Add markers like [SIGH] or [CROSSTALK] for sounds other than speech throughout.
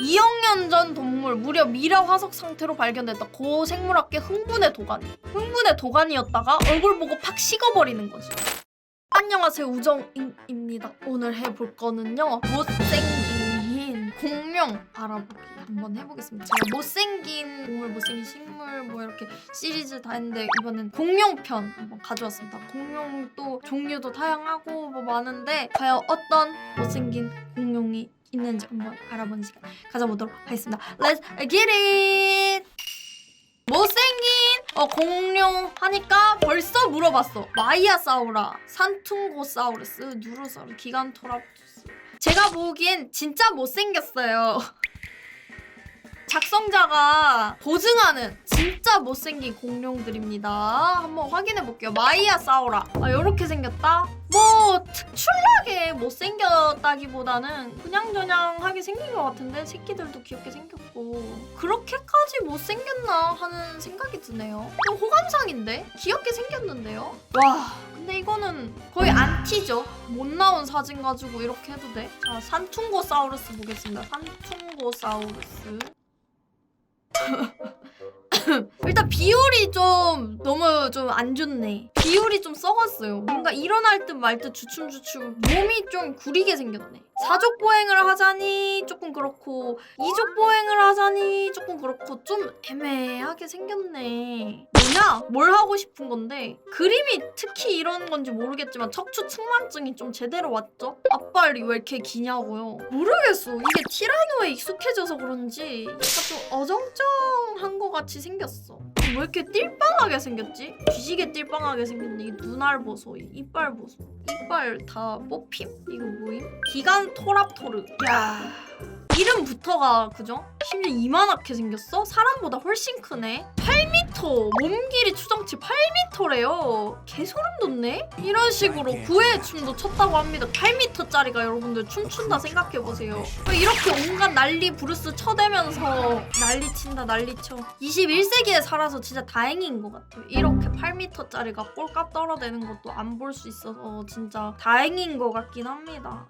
2억 년 전 동물 무려 미라 화석 상태로 발견됐다. 고 생물학계 흥분의 도가니. 흥분의 도가니였다가 얼굴 보고 팍 식어버리는 거지. 안녕하세요 우정입니다. 오늘 해볼 거는요 못생긴 공룡 알아보기 한번 해보겠습니다. 제가 못생긴 동물, 못생긴 식물 뭐 이렇게 시리즈 다 했는데 이번엔 공룡 편 한번 가져왔습니다. 공룡도 종류도 다양하고 뭐 많은데 과연 어떤 못생긴 공룡이 있는지 한번 알아보는 시간 가져보도록 하겠습니다. Let's get it! 못생긴 어 공룡 하니까 벌써 물어봤어. 마이아사우라, 산퉁고사우루스, 누르사우루, 기간토라푸스. 제가 보기엔 진짜 못생겼어요. 작성자가 보증하는 진짜 못생긴 공룡들입니다. 한번 확인해 볼게요. 마이아사우라. 아, 이렇게 생겼다? 뭐 특출나게 못생겼다기보다는 그냥저냥하게 생긴 것 같은데 새끼들도 귀엽게 생겼고 그렇게까지 못생겼나 하는 생각이 드네요. 좀 호감상인데 귀엽게 생겼는데요. 와 근데 이거는 거의 안티죠. 못 나온 사진 가지고 이렇게 해도 돼? 자 산퉁고사우루스 보겠습니다. 산퉁고사우루스. 일단 비율이 좀 너무 좀 안 좋네. 비율이 좀 썩었어요. 뭔가 일어날 듯 말 듯 주춤주춤 몸이 좀 구리게 생겼네. 사족 보행을 하자니 조금 그렇고 이족 보행을 하자니 조금 그렇고 좀 애매하게 생겼네. 뭐냐? 뭘 하고 싶은 건데 그림이 특히 이런 건지 모르겠지만 척추 측만증이 좀 제대로 왔죠? 앞발이 왜 이렇게 기냐고요? 모르겠어. 이게 티라노에 익숙해져서 그런지 약간 좀 어정쩡한 것 같이 생겼어. 왜 이렇게 띨빵하게 생겼지? 뒤지게 띨빵하게 생겼네. 이 눈알 보소, 이 이빨 보소. 이빨 다 뽑힘? 이거 뭐임? 기간 토랍토르. 야. 이름부터가 그죠? 심지어 이만하게 생겼어? 사람보다 훨씬 크네. 8m 몸 길이 추정치 8m래요. 개소름 돋네. 이런 식으로 구애의 춤도 췄다고 합니다. 8m짜리가 여러분들 춤춘다 생각해 보세요. 이렇게 온갖 난리 부르스 쳐대면서 난리 친다 난리 쳐. 21세기에 살아서 진짜 다행인 것 같아요. 이렇게 8m짜리가 꼴값 떨어대는 것도 안 볼 수 있어서 진짜 다행인 것 같긴 합니다.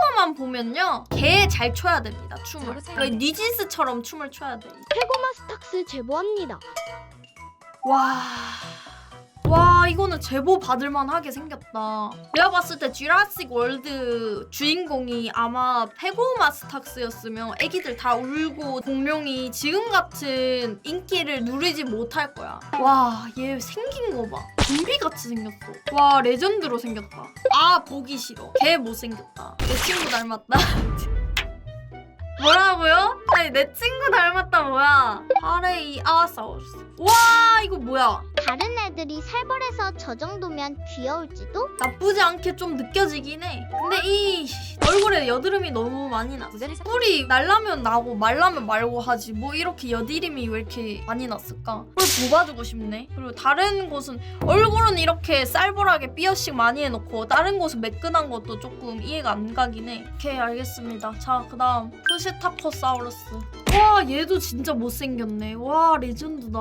것만 보면요, 개 잘 춰야 됩니다. 춤을. 거의 니진스처럼 춤을 춰야 돼. 페고마스탁스 제보합니다. 와. 와 이거는 제보 받을만하게 생겼다. 내가 봤을 때 주라식 월드 주인공이 아마 페고마스탁스였으면 애기들 다 울고 공룡이 지금 같은 인기를 누리지 못할 거야. 와 얘 생긴 거 봐. 좀비 같이 생겼어. 와 레전드로 생겼다. 아 보기 싫어. 개 못생겼다. 내 친구 닮았다. [LAUGHS] 뭐라 고요? 아니 내 친구 닮았다 뭐야? 파레이 아사우루스. 와 이거 뭐야? 다른 애들이 살벌해서 저 정도면 귀여울지도? 나쁘지 않게 좀 느껴지긴 해. 근데 이 얼굴에 여드름이 너무 많이 났어. 뿔이 날라면 나고 말라면 말고 하지. 뭐 이렇게 여드름이 왜 이렇게 많이 났을까? 그걸 뽑아주고 싶네. 그리고 다른 곳은 얼굴은 이렇게 쌀벌하게 삐어씩 많이 해놓고 다른 곳은 매끈한 것도 조금 이해가 안 가긴 해. 오케이 알겠습니다. 자 그다음 푸시타코 사우루스. 와 얘도 진짜 못생겼네. 와 레전드다.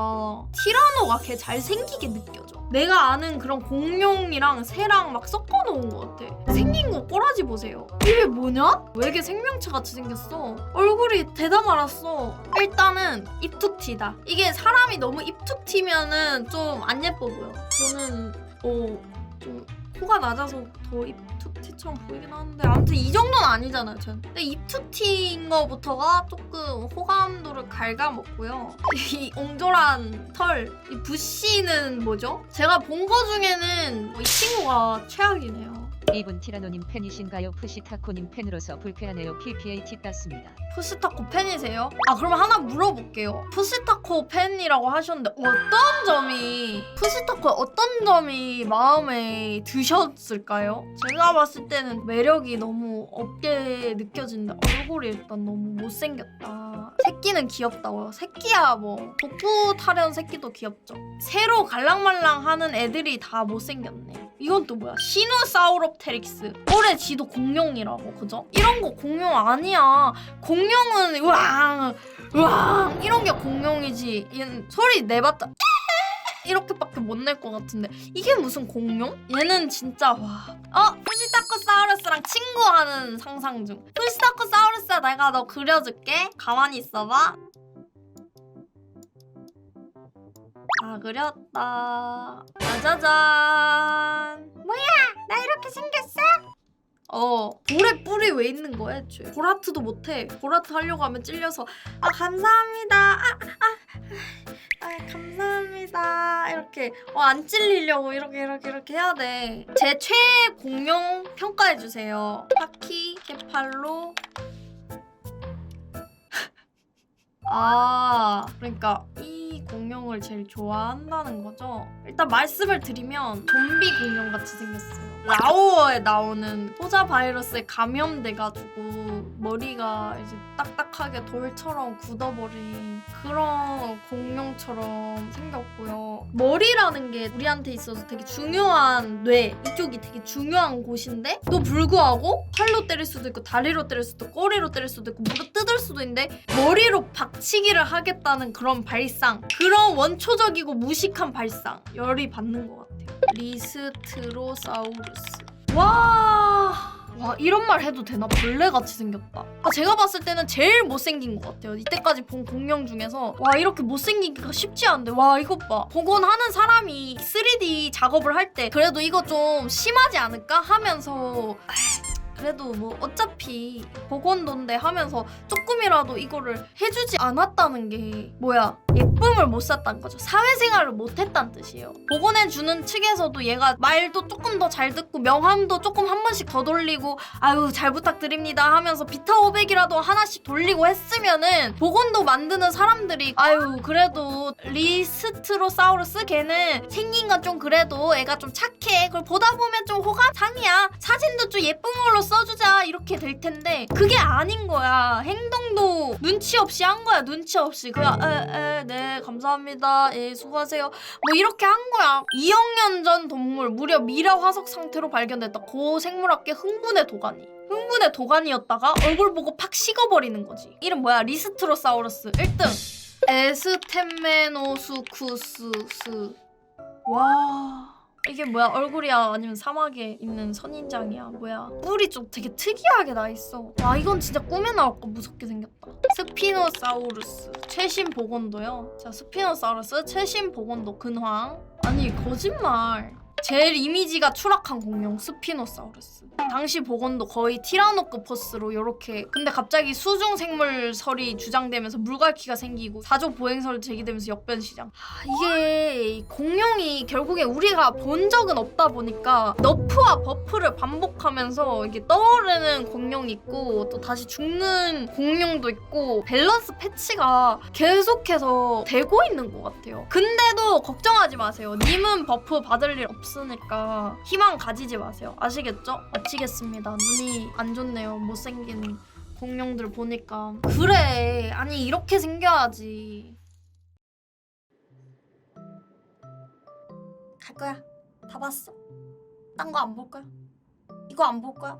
티라노가 걔 잘생기게 느껴져. 내가 아는 그런 공룡이랑 새랑 막 섞어놓은 것 같아. 생긴 거 꼬라지 보세요. 이게 뭐냐? 왜 이렇게 생명체 같이 생겼어? 얼굴이 대다 말았어. 일단은 입툭튀다. 이게 사람이 너무 입툭튀면은 좀 안 예뻐 보여. 저는 어좀 코가 낮아서 더 입 툭튀처럼 보이긴 하는데 아무튼 이 정도는 아니잖아요 전. 근데 입툭튀인 거부터가 조금 호감도를 갉아먹고요. [LAUGHS] 이 옹졸한 털, 이 부시는 뭐죠? 제가 본 거 중에는 이 친구가 최악이네요 이분 티라노님 팬이신가요? 푸시타코님 팬으로서 불쾌하네요. PPAT 땄습니다. 푸시타코 팬이세요? 아 그러면 하나 물어볼게요 푸시타코 팬이라고 하셨는데 어떤 점이 푸시타코의 어떤 점이 마음에 드셨을까요? 제가 봤을 때는 매력이 너무 없게 느껴진다 얼굴이 일단 너무 못생겼다 새끼는 귀엽다고요 새끼야 뭐 독구 타령 새끼도 귀엽죠 새로 갈랑말랑하는 애들이 다 못생겼네 이건 또 뭐야 시누사우롭테릭스 올해 지도 공룡이라고 그죠? 이런 거 공룡 아니야 공룡은 으앙 으앙 이런 게 공룡이지 얘는 소리 내봤자 [LAUGHS] 이렇게밖에 못 낼 것 같은데 이게 무슨 공룡? 얘는 진짜 와 어? 푸시타코 푸시타코사우루스랑 친구하는 상상 중. 푸시타코사우루스야 내가 너 그려줄게. 가만히 있어봐. 다 그렸다. 짜자잔. 뭐야? 나 이렇게 생겼어? 어 볼에 뿔이 왜 있는 거야 애초에? 보라트도 못해. 보라트 하려고 하면 찔려서. 아 감사합니다. 아, 아, 아 감사합니다. 이렇게. 어, 안 찔리려고 이렇게 이렇게 이렇게 해야 돼 제 최애 공룡 평가해 주세요. 파키 케팔로. [LAUGHS] 아 그러니까 이 공룡을 제일 좋아한다는 거죠? 일단 말씀을 드리면 좀비 공룡 같이 생겼어요 라오어에 나오는 포자 바이러스에 감염돼가지고 머리가 이제 딱딱하게 돌처럼 굳어버린 그런 공룡처럼 생겼고요. 머리라는 게 우리한테 있어서 되게 중요한 뇌 이쪽이 되게 중요한 곳인데 또 불구하고 팔로 때릴 수도 있고 다리로 때릴 수도 있고 꼬리로 때릴 수도 있고 무릎 뜯을 수도 있는데 머리로 박치기를 하겠다는 그런 발상 그런 원초적이고 무식한 발상 열이 받는 것 같아요. 리스트로사우루스. 와. 와 이런 말 해도 되나? 벌레같이 생겼다. 아, 제가 봤을 때는 제일 못생긴 것 같아요. 이때까지 본 공룡 중에서. 와 이렇게 못생기기가 쉽지 않은데. 와 이것 봐. 복원 하는 사람이 3D 작업을 할 때 그래도 이거 좀 심하지 않을까? 하면서 그래도 뭐 어차피 복원도인데 하면서 조금이라도 이거를 해주지 않았다는 게 뭐야 예쁨을 못 샀다는 거죠. 사회생활을 못 했다는 뜻이에요. 복원해주는 측에서도 얘가 말도 조금 더 잘 듣고 명함도 조금 한 번씩 더 돌리고 아유 잘 부탁드립니다 하면서 비타 500이라도 하나씩 돌리고 했으면은 복원도 만드는 사람들이 아유 그래도 리스트로사우루스 걔는 생긴 건 좀 그래도 애가 좀 착해. 그걸 보다 보면 좀 호감상이야. 사진도 좀 예쁜 걸로 써주자 이렇게 될 텐데 그게 아닌 거야. 행동도 눈치 없이 한 거야. 눈치 없이. 그냥 에에네 감사합니다. 예 수고하세요. 뭐 이렇게 한 거야. 2억 년 전 동물 무려 미라 화석 상태로 발견됐다. 고 생물학계 흥분의 도가니. 흥분의 도가니였다가 얼굴 보고 팍 식어버리는 거지. 이름 뭐야? 리스트로사우루스. 1등. 에스템메노수쿠스스. 와 이게 뭐야? 얼굴이야? 아니면 사막에 있는 선인장이야? 뭐야? 뿔이 좀 되게 특이하게 나 있어. 와 이건 진짜 꿈에 나올까 무섭게 생겼다. 스피노사우루스. 최신 복원도요. 자 스피노사우루스 최신 복원도 근황. 아니 거짓말 제일 이미지가 추락한 공룡 스피노사우루스. 당시 복원도 거의 티라노크포스로 요렇게 근데 갑자기 수중 생물설이 주장되면서 물갈퀴가 생기고 사족 보행설 제기되면서 역변시장. 하, 이게 공룡이 결국에 우리가 본 적은 없다 보니까 너프와 버프를 반복하면서 이게 떠오르는 공룡이 있고 또 다시 죽는 공룡도 있고 밸런스 패치가 계속해서 되고 있는 것 같아요. 근데도 걱정하지 마세요. 님은 버프 받을 일 없으니까 희망 가지지 마세요. 아시겠죠? 마치겠습니다. 눈이 안 좋네요. 못생긴 공룡들 보니까. 그래. 아니 이렇게 생겨야지. 갈 거야. 다 봤어? 딴 거 안 볼 거야? 이거 안 볼 거야